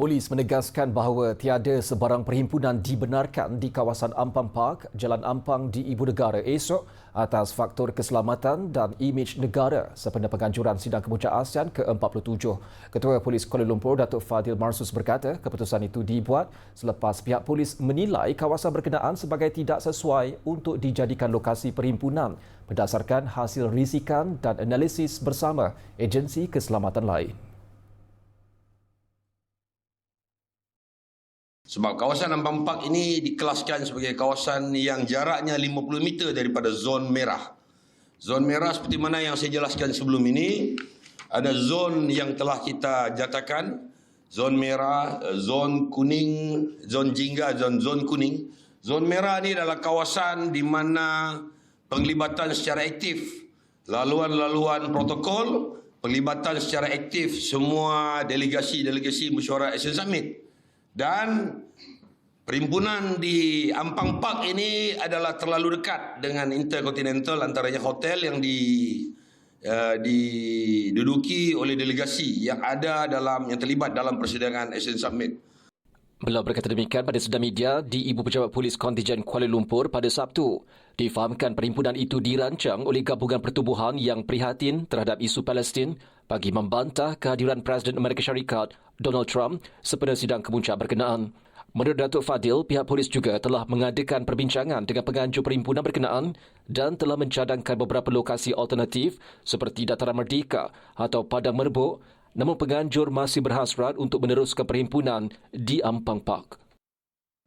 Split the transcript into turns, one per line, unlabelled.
Polis menegaskan bahawa tiada sebarang perhimpunan dibenarkan di kawasan Ampang Park, Jalan Ampang di Ibu Negara esok atas faktor keselamatan dan imej negara sempena penganjuran sidang kemuncak ASEAN ke-47. Ketua Polis Kuala Lumpur, Datuk Fadil Marsus berkata keputusan itu dibuat selepas pihak polis menilai kawasan berkenaan sebagai tidak sesuai untuk dijadikan lokasi perhimpunan berdasarkan hasil risikan dan analisis bersama agensi keselamatan lain.
Sebab kawasan Ampang Park ini dikelaskan sebagai kawasan yang jaraknya 50 meter daripada zon merah. Zon merah seperti mana yang saya jelaskan sebelum ini, ada zon yang telah kita jatakan, zon merah, zon kuning, zon jingga, zon zon kuning. Zon merah ini adalah kawasan di mana penglibatan secara aktif, laluan-laluan protokol, penglibatan secara aktif semua delegasi-delegasi mesyuarat Asian Summit dan perimpunan di Ampang Park ini adalah terlalu dekat dengan Intercontinental antaranya hotel yang di uh, diduduki oleh delegasi yang ada dalam yang terlibat dalam persidangan Asian Summit.
Beliau berkata demikian pada sedang media di Ibu Pejabat Polis Kontijen Kuala Lumpur pada Sabtu. Difahamkan perhimpunan itu dirancang oleh gabungan pertubuhan yang prihatin terhadap isu Palestin bagi membantah kehadiran Presiden Amerika Syarikat Donald Trump sempena sidang kemuncak berkenaan. Menurut Datuk Fadil, pihak polis juga telah mengadakan perbincangan dengan penganjur perhimpunan berkenaan dan telah mencadangkan beberapa lokasi alternatif seperti Dataran Merdeka atau Padang Merbuk namun penganjur masih berhasrat untuk meneruskan perhimpunan di Ampang Park.